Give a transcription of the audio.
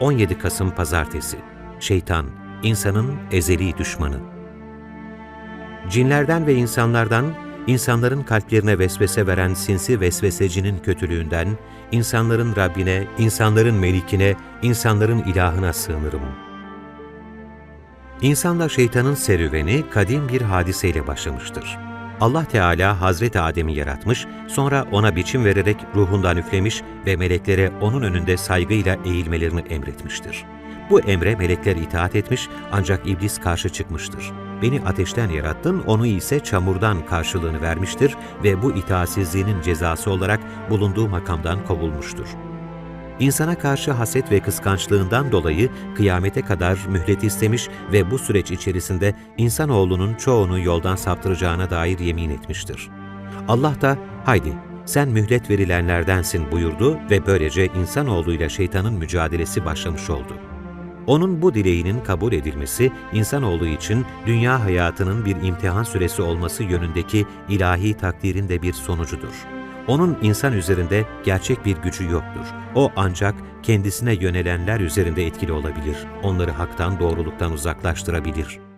17 Kasım Pazartesi Şeytan, insanın ezeli düşmanı. Cinlerden ve insanlardan, insanların kalplerine vesvese veren sinsi vesvesecinin kötülüğünden, insanların Rabbine, insanların Melikine, insanların ilahına sığınırım. İnsanla şeytanın serüveni kadim bir hadiseyle başlamıştır. Allah Teala Hazreti Adem'i yaratmış, sonra ona biçim vererek ruhundan üflemiş ve meleklere onun önünde saygıyla eğilmelerini emretmiştir. Bu emre melekler itaat etmiş ancak iblis karşı çıkmıştır. Beni ateşten yarattın, onu ise çamurdan karşılığını vermiştir ve bu itaatsizliğinin cezası olarak bulunduğu makamdan kovulmuştur. İnsana karşı haset ve kıskançlığından dolayı kıyamete kadar mühlet istemiş ve bu süreç içerisinde insanoğlunun çoğunu yoldan saptıracağına dair yemin etmiştir. Allah da haydi sen mühlet verilenlerdensin buyurdu ve böylece insanoğluyla şeytanın mücadelesi başlamış oldu. Onun bu dileğinin kabul edilmesi, insanoğlu için dünya hayatının bir imtihan süresi olması yönündeki ilahi takdirin de bir sonucudur. Onun insan üzerinde gerçek bir gücü yoktur. O ancak kendisine yönelenler üzerinde etkili olabilir. Onları haktan, doğruluktan uzaklaştırabilir.